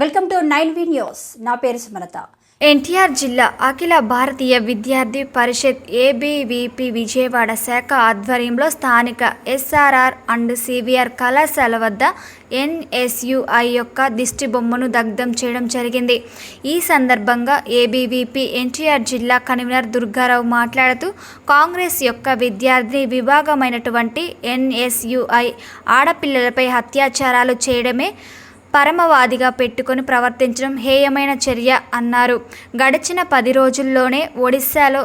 Welcome to nine V news. నా పేరు సుమలత. ఎన్టీఆర్ జిల్లా అఖిల భారతీయ విద్యార్థి పరిషత్ ఏబీవీపీ విజయవాడ శాఖ ఆధ్వర్యంలో స్థానిక ఎస్ఆర్ఆర్ అండ్ సివిఆర్ కళాశాల వద్ద ఎన్ఎస్యుఐ యొక్క దిష్టి బొమ్మను దగ్ధం చేయడం జరిగింది. ఈ సందర్భంగా ఏబీవీపీ ఎన్టీఆర్ జిల్లా కన్వీనర్ దుర్గారావు మాట్లాడుతూ కాంగ్రెస్ యొక్క విద్యార్థి విభాగమైనటువంటి ఎన్ఎస్యుఐ ఆడపిల్లలపై అత్యాచారాలు చేయడమే పరమవాదిగా పెట్టుకొని ప్రవర్తించడం హేయమైన చర్య అన్నారు. గడిచిన పది రోజుల్లోనే ఒడిశాలో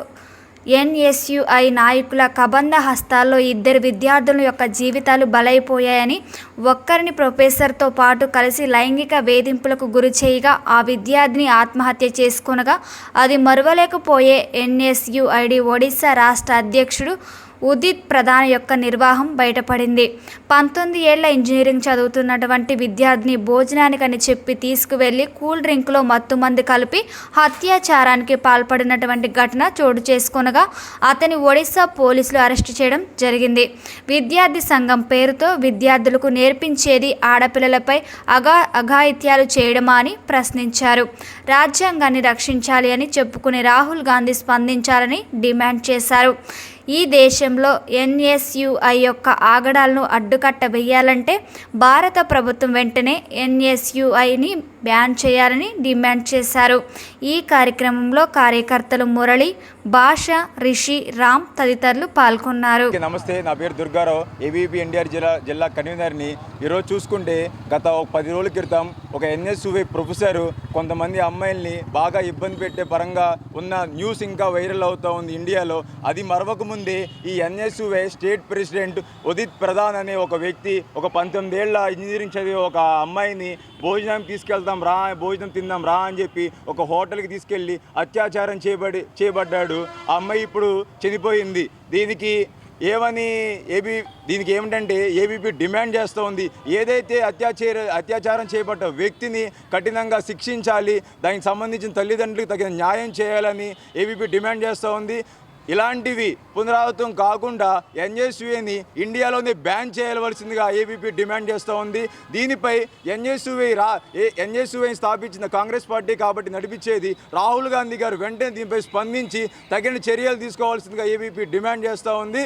ఎన్ఎస్యుఐ నాయకుల కబంధ హస్తాల్లో ఇద్దరు విద్యార్థుల యొక్క జీవితాలు బలైపోయాయని ఒక్కరిని ప్రొఫెసర్తో పాటు కలిసి లైంగిక వేధింపులకు గురి చేయగా ఆ విద్యార్థిని ఆత్మహత్య చేసుకొనగా అది మరువలేకపోయే ఎన్ఎస్యుఐడి ఒడిశా రాష్ట్ర అధ్యక్షుడు ఉదిత్ ప్రధాన్ యొక్క నిర్వాహం బయటపడింది. పంతొమ్మిది ఏళ్ళ ఇంజనీరింగ్ చదువుతున్నటువంటి విద్యార్థిని భోజనానికని చెప్పి తీసుకువెళ్ళి కూల్ డ్రింక్లో మత్తుమంది కలిపి హత్యాచారానికి పాల్పడినటువంటి ఘటన చోటు చేసుకునగా అతని ఒడిశా పోలీసులు అరెస్టు చేయడం జరిగింది. విద్యార్థి సంఘం పేరుతో విద్యార్థులకు నేర్పించేది ఆడపిల్లలపై అగా అఘాయిత్యాలు చేయడమా అని ప్రశ్నించారు. రాజ్యాంగాన్ని రక్షించాలి అని చెప్పుకునే రాహుల్ గాంధీ స్పందించాలని డిమాండ్ చేశారు. ఈ దేశంలో ఎన్ఎస్యుఐ యొక్క ఆగడాలను అడ్డుకట్ట వేయాలంటే భారత ప్రభుత్వం వెంటనే ఎన్ఎస్యుఐని బ్యాన్ చేయాలని డిమాండ్ చేశారు. ఈ కార్యక్రమంలో కార్యకర్తలు మురళి భాష రిషి రామ్ తదితరులు పాల్గొన్నారు. నమస్తే నా పేరు దుర్గారావు. ఏబీపీ ఎన్టీఆర్ జిల్లా జిల్లా కన్వీనర్ని ఈరోజు చూసుకుంటే గత ఒక పది రోజుల క్రితం ఒక ఎన్ఎస్యువై ప్రొఫెసర్ కొంతమంది అమ్మాయిల్ని బాగా ఇబ్బంది పెట్టే పరంగా ఉన్న న్యూస్ ఇంకా వైరల్ అవుతూ ఉంది ఇండియాలో. అది మరవకముందే ఈ NSUI state president Udit Pradhan అనే ఒక వ్యక్తి ఒక పంతొమ్మిదేళ్ళ ఇంజనీరింగ్ చదివే ఒక అమ్మాయిని భోజనం తీసుకెళ్తాం రా భోజనం తిందాం రా అని చెప్పి ఒక హోటల్కి తీసుకెళ్ళి అత్యాచారం చేయబడి చేయబడ్డాడు ఆ అమ్మాయి ఇప్పుడు చనిపోయింది. దీనికి ఏమని ఏబీ దీనికి ఏమిటంటే ఏబీపీ డిమాండ్ చేస్తూ ఉంది. ఏదైతే అత్యాచార అత్యాచారం చేపట్ట వ్యక్తిని కఠినంగా శిక్షించాలి దానికి సంబంధించిన తల్లిదండ్రులకు తగిన న్యాయం చేయాలని ఏబీపీ డిమాండ్ చేస్తూ ఉంది. ఇలాంటివి పునరావృతం కాకుండా ఎన్ఎస్యుఏని ఇండియాలోనే బ్యాన్ చేయవలసిందిగా ఏబీపీ డిమాండ్ చేస్తూ ఉంది. దీనిపై ఎన్ఎస్యుఐ రా ఎన్ఎస్యుఐని స్థాపించిన కాంగ్రెస్ పార్టీ కాబట్టి నడిపించేది రాహుల్ గాంధీ గారు. వెంటనే దీనిపై స్పందించి తగిన చర్యలు తీసుకోవాల్సిందిగా ఏబీపీ డిమాండ్ చేస్తూ ఉంది.